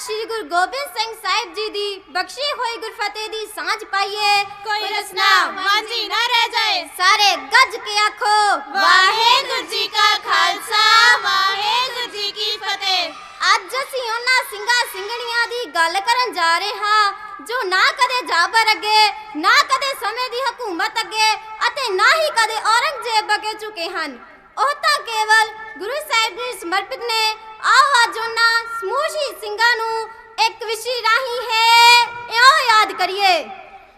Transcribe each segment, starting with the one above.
ਸ੍ਰੀ ਗੁਰੂ ਗੋਬਿੰਦ ਸਿੰਘ ਸਾਹਿਬ ਜੀ ਦੀ ਬਖਸ਼ੀ ਹੋਈ ਗੁਰਫਤਿਹ ਦੀ ਸਾਂਝ ਪਾਈਏ। ਕੋਈ ਰਸਨਾ ਵਾਂਝੀ ਨਾ ਰਹਿ ਜਾਏ। ਸਾਰੇ ਗੱਜ ਕੇ ਆਖੋ ਵਾਹਿਗੁਰੂ ਜੀ ਕਾ ਖਾਲਸਾ ਵਾਹਿਗੁਰੂ ਜੀ ਕੀ ਫਤਿਹ। ਅੱਜ ਅਸੀਂ ਉਹਨਾਂ ਸਿੰਘਾਂ ਸਿੰਘਣੀਆਂ ਦੀ ਗੱਲ ਕਰਨ ਜਾ ਰਹੇ ਹਾਂ ਜੋ ਨਾ ਕਦੇ ਜਾਬਰ ਅੱਗੇ ਨਾ ਕਦੇ ਸਮੇਂ ਦੀ ਹਕੂਮਤ ਅੱਗੇ ਅਤੇ ਨਾ ਹੀ ਕਦੇ ਔਰੰਗਜ਼ੇਬ ਅੱਗੇ ਝੁਕੇ ਹਨ। ਉਹ ਤਾਂ ਕੇਵਲ ਗੁਰੂ ਸਾਹਿਬ ਜੀ ਸਮਰਪਿਤ ਨੇ ਆਓ ਅੱਜ ਉਹਨਾਂ ਸਮੂਹ ਸ਼ਹੀਦ ਸਿੰਘਾਂ ਨੂੰ ਇੱਕ ਵਿਸ਼ੀ ਰਾਹੀ ਹੈ ਇਉਂ ਯਾਦ ਕਰੀਏ।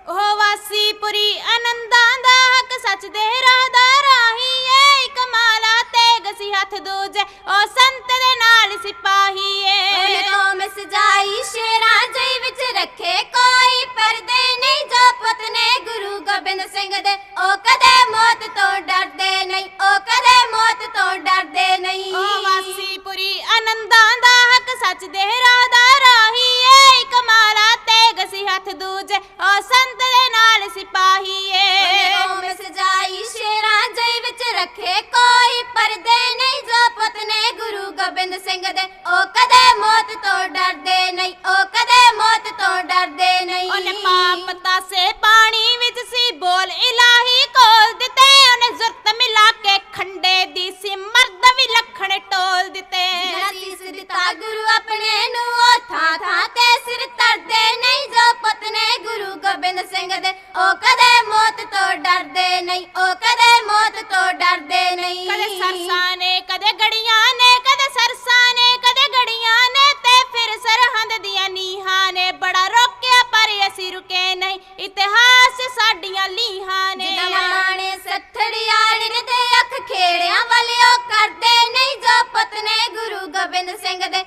ਉਹ ਵਾਸੀ ਪੁਰੀ ਆਨੰਦਾਂ ਦਾ ਹੱਕ ਸੱਚ ਦੇ ਰਾਹ ਦਾ ਰਾਹੀ ਏ ਕਮਾਲਾ ਤੇ ਗਸੀ ਹੱਥ ਦੂਜੇ ਉਹ ਸੰਤ ਦੇ ਨਾਲ ਸਿਪਾਹੀ ਉਹਨੇ ਏ ਕੌਮ ਸਜਾਈ ਸ਼ੇਰਾਂ ਹੱਥ ਦੂਜੇ ਉਹ ਸੰਤ ਦੇ ਨਾਲ ਸਿਪਾਹੀ ਉਹਨੇ ਏ ਸਜਾਈ ਸ਼ੇਰਾਂ ਜਈ ਵਿੱਚ ਰੱਖੇ। ਕੋਈ ਪਰਦੇ ਨਹੀਂ ਜੋ ਪੁੱਤ ਨੇ ਗੁਰੂ ਗੋਬਿੰਦ ਸਿੰਘ ਦੇ। ਉਹ ਕਦੇ ਮੌਤ ਤੋਂ ਡਰਦੇ ਨਹੀਂ, ਉਹ ਗੋਬਿੰਦ ਸਿੰਘ ਦੇ ਉਹ ਕਦੇ ਮੌਤ ਤੋਂ ਡਰਦੇ ਨਹੀਂ ਉਹ ਕਦੇ ਮੌਤ ਤੋਂ ਡਰਦੇ ਨਹੀਂ। ਕਦੇ ਸਰਸਾਂ ਨੇ ਕਦੇ ਗੜੀਆਂ ਨੇ ਕਦੇ ਸਰਸਾਂ ਨੇ ਕਦੇ ਗੜੀਆਂ ਨੇ ਤੇ ਫਿਰ ਸਰਹੰਦ ਦੀਆਂ ਨੀਹਾਂ ਨੇ। ਬੜਾ ਰੋਕਿਆ ਪਰ ਅਸੀਂ ਰੁਕੇ ਨਹੀਂ। ਇਤਿਹਾਸ ਸਾਡੀਆਂ ਲੀਹਾਂ ਨੇ। ਜਿੱਦਾਂ ਮਾਣੇ ਸੱਥੜਿਆੜ ਨੇ ਤੇ ਅੱਖ ਖੇੜਿਆਂ ਵਾਲਿਓ ਕਰਦੇ ਨਹੀਂ ਜੋ ਪੁੱਤ ਨੇ ਗੁਰੂ ਗੋਬਿੰਦ ਸਿੰਘ ਦੇ।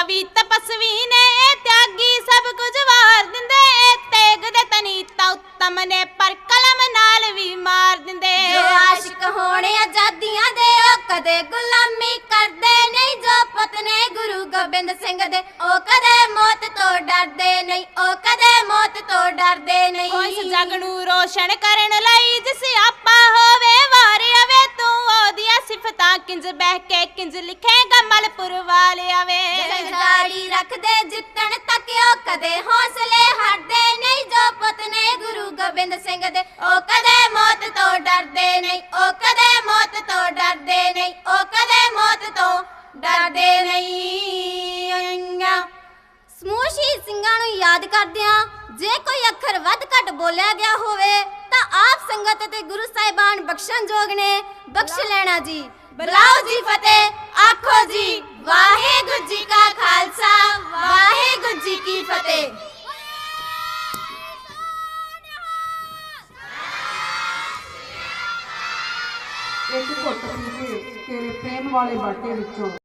ਕਵੀ ਤਪਸਵੀ ਨੇ ਤਿਆਗੀ ਸਭ ਕੁਝ ਵਾਰ ਦਿੰਦੇ। ਤੇਗ ਦੇ ਤਨੀਤਾ ਉੱਤਮ ਨੇ ਪਰ ਕਲਮ ਨਾਲ ਵੀ ਮਾਰ ਦਿੰਦੇ। ਜੋ ਆਸ਼ਿਕ ਹੋਣੇ ਆਜ਼ਾਦੀਆਂ ਦੇ ਉਹ ਕਦੇ ਗੁਲਾਮੀ ਕਰਦੇ ਨਹੀਂ। ਜੋ ਪੁੱਤ ਨੇ ਗੁਰੂ ਗੋਬਿੰਦ ਸਿੰਘ ਦੇ ਉਹ ਕਦੇ ਮੌਤ ਤੋਂ ਡਰਦੇ ਨਹੀਂ। ਉਹ ਕਦੇ ਮੌਤ ਤੋਂ ਡਰਦੇ ਨਹੀਂ। ਉਹ ਇਸ ਜਗ ਨੂੰ ਰੋਸ਼ਨ ਕਰਨ ਲਈ ਜਿਸ ਆਪਾ ਹੋਵੇ ਕਿੰਜ ਬਹਿ ਕੇ ਕਿੰਜ ਲਿਖੇਗਾ ਮਲਪੁਰ ਵਾਲਿਆ ਵੇ ਜਗਦਾਰੀ ਰੱਖਦੇ ਜਿੱਤਣ ਤੱਕ ਉਹ ਕਦੇ ਹੌਸਲੇ ਹਟਦੇ ਨਹੀਂ, ਜੋ ਪੁੱਤ ਨੇ ਗੁਰੂ ਗੋਬਿੰਦ ਸਿੰਘ ਦੇ, ਉਹ ਕਦੇ ਮੌਤ ਤੋਂ ਡਰਦੇ ਨਹੀਂ, ਉਹ ਕਦੇ ਮੌਤ ਤੋਂ ਡਰਦੇ ਨਹੀਂ, ਉਹ ਕਦੇ ਮੌਤ ਤੋਂ ਡਰਦੇ ਨਹੀਂ। ਸਮੂਹ ਸ਼ਹੀਦ ਸਿੰਘਾਂ ਨੂੰ ਯਾਦ ਕਰਦਿਆਂ ਜੇ ਕੋਈ ਅੱਖਰ ਵੱਧ ਘੱਟ ਬੋਲਿਆ ਗਿਆ ਹੋਵੇ ਤਾਂ ਆਪ ਸੰਗਤ ਅਤੇ ਗੁਰੂ ਸਾਹਿਬਾਨ ਬਖਸ਼ਣ ਜੋਗ ਨੇ। ਬਖਸ਼ ਲੈਣਾ ਜੀ। ਬੁਲਾਓ ਜੀ ਫਤਿਹ। ਆਖੋ ਜੀ, ਵਾਹਿਗੁਰੂ ਜੀ ਕਾ ਖਾਲਸਾ, ਵਾਹਿਗੁਰੂ ਜੀ ਕੀ ਫਤਿਹ। ਇੱਕ ਘੁੱਟ ਪੀ ਕੇ ਤੇਰੇ ਪ੍ਰੇਮ ਵਾਲੇ ਬਾਟੇ ਵਿੱਚੋਂ।